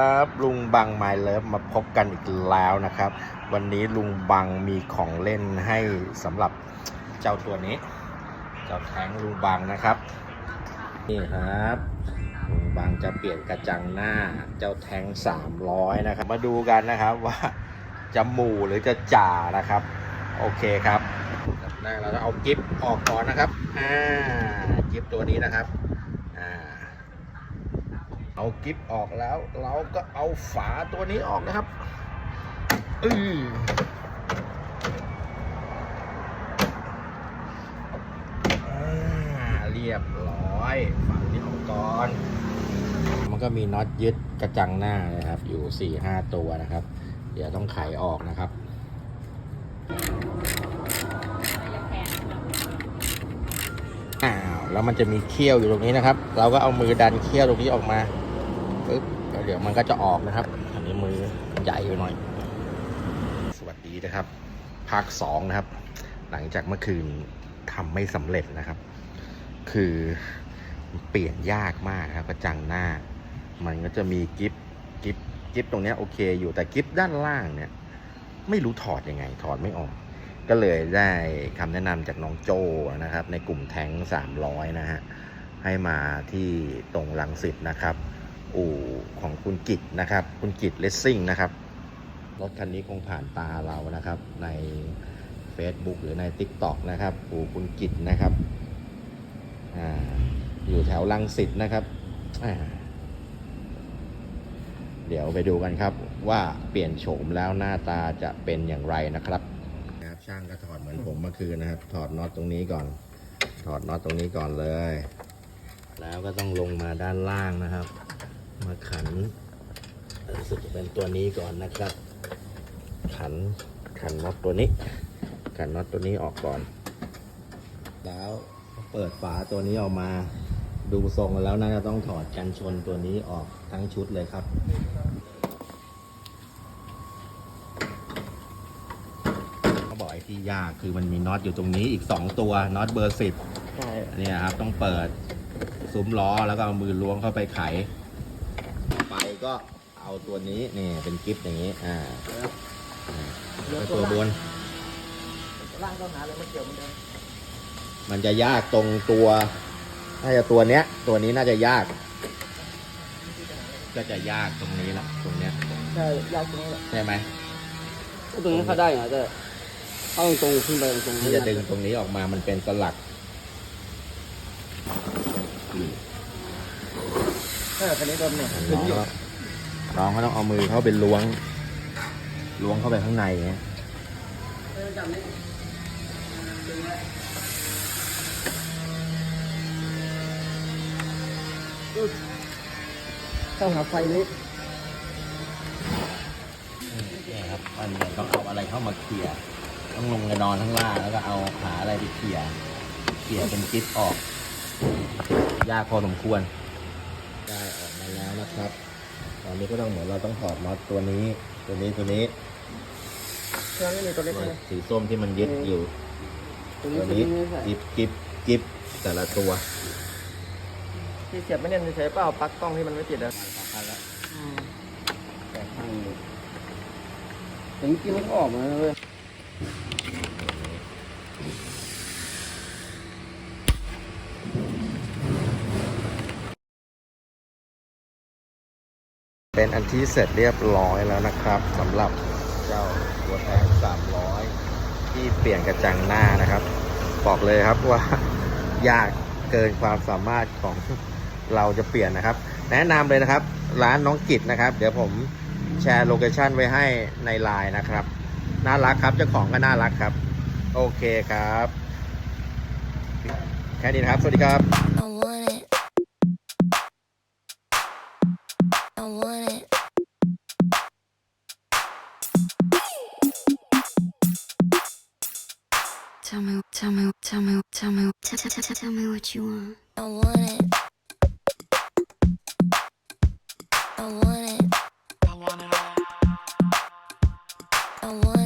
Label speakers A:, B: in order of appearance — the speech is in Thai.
A: ครับลุงบังไมเลิฟมาพบกันอีกแล้วนะครับ วันนี้ลุงบังมีของเล่นให้สำหรับเจ้าตัวนี้ เจ้าแทงลุงบังนะครับ นี่ครับ ลุงบังจะเปลี่ยนกระจังหน้าเจ้าแทง300 นะครับ มาดูกันนะครับว่าจะหมู่หรือจะจ่านะครับ โอเคครับแรกเราจะเอากิฟออกก่อนนะครับอ่ากิฟตัวนี้นะครับ เอากิฟออกแล้ว เราก็เอาฝาตัวนี้ออกนะครับอืออาเรียบร้อยฝานี้ออกก่อน มันก็มีน็อตยึดกระจังหน้านะครับ อยู่4ี่ห้าตัวนะครับ เดี๋ยวต้องไขออกนะครับอ้าวแล้วมันจะมีเขี้ยวอยู่ตรงนี้นะครับ เราก็เอามือดันเขี้ยวตรงนี้ออกมา ปึ๊บแล้วเดี๋ยวมันก็จะออกนะครับ อันนี้มือใหญ่อยู่หน่อย สวัสดีนะครับ ภาคสองนะครับ หลังจากเมื่อคืนทำไม่สำเร็จนะครับ คือเปลี่ยนยากมากครับกระจังหน้า มันก็จะมีกิฟกิฟกิฟตรงนี้โอเคอยู่แต่กิฟด้านล่างเนี่ย ไม่รู้ถอดยังไง ถอดไม่ออก ก็เลยได้คำแนะนำจากน้องโจนะครับ ในกลุ่มแทง300 นะฮะให้มาที่ตรงลังสิตนะครับ อู่ของคุณกิจนะครับ คุณกิจเลสซิ่งนะครับรถคันนี้คงผ่านตาเรานะครับ ใน Facebook หรือใน TikTok นะครับอู่คุณกิจนะครับออยู่แถวลังสิตนะครับเดี๋ยวไปดูกันครับว่าเปลี่ยนโฉมแล้วหน้าตาจะเป็นอย่างไรนะครับนะครับช่างก็ถอดเหมือนผมเมื่อคืนนะครับ ถอดน็อตตรงนี้ก่อน ถอดน็อตตรงนี้ก่อนเลย แล้วก็ต้องลงมาด้านล่างนะครับ มาขันรู้สึกจะเป็นตัวนี้ก่อนนะครับ ขันขันน็อตตัวนี้ ขันน็อตตัวนี้ออกก่อน แล้วเปิดฝาตัวนี้ออกมาดูทรงแล้วน่าจะต้องถอดกันชนตัวนี้ออกทั้งชุดเลยครับเขาบอกไอ้ที่ยากคือมันมีน็อตอยู่ตรงนี้อีก 2 ตัวน็อตเบอร์สิบ
B: ใช่
A: เนี่ยครับต้องเปิดซุ้มล้อแล้วก็เอามือล้วงเข้าไปไขไป ก็เอาตัวนี้นี่เป็นกิฟต์อย่างนี้ อ่าแล้วตัวบน
B: ร่างต้องหาอะไรมาเกี่ยวมันเดิม
A: มันจะยากตรงตัว น่าจะตัวเนี้ย ตัวนี้น่าจะยาก ก็จะยากตรงนี้แหละตรงเนี้ย
B: ใช่ยากตรงนี้แหละ
A: ใช่ไหม
B: ตรงนี้เขาได้เหรอแต่เข้าตรงขึ้นไปตรง
A: ที่จะดึงตรงนี้ออกมามันเป็นสลัก
B: ใช่คันนี้โดนเนี่ย
A: น้องก็น้องก็ต้องเอามือเขาไปล้วง ล้วงเข้าไปข้างในเนี้ย
B: ต้องหาไฟเล็ก
A: นี่ครับมันเหมือนต้องเอาอะไรเข้ามาเคลียร์ต้องลงไปนอนข้างล่างแล้วก็เอาหาอะไรไปเคลียร์เคลียร์เป็นกิ๊บออก ยากพอสมควร ได้ออกมาแล้วนะครับ ตอนนี้ก็ต้องเหมือนเราต้องถอดน็อตตัวนี้ ตัวนี้ตัวนี้
B: เครื่องนี้มีตัวเล็กไหม
A: สีส้มที่มันยึดอยู่
B: ตัวนี้
A: ตัว
B: ตัว
A: นี้
B: นี้ไม่ใส่
A: กิ๊บกิ๊บกิ๊บแต่ละตัว
B: ที่เสียบไม่แน่นใช้เปล่าปลั๊กกล้องที่มันไม่ติดอะ
A: แล้ว
B: แต่ข้างเลยแต่เมื่อกี้มันก็ออกมาเลย
A: เป็นอันที่เสร็จเรียบร้อยแล้วนะครับสำหรับเจ้าตัวแทง300 ที่เปลี่ยนกระจังหน้านะครับ บอกเลยครับว่ายากเกินความสามารถของเราจะเปลี่ยนนะครับ แนะนำเลยนะครับ ร้านน้องกิจนะครับ เดี๋ยวผมแชร์โลเคชันไว้ให้ในไลน์นะครับ น่ารักครับเจ้าของก็น่ารักครับ โอเคครับ แค่นี้นะครับ สวัสดีครับ
C: Tell me, tell me, tell me, tell me, tell, tell, tell, tell me what you want. I want it. I want it. I want it. I want it.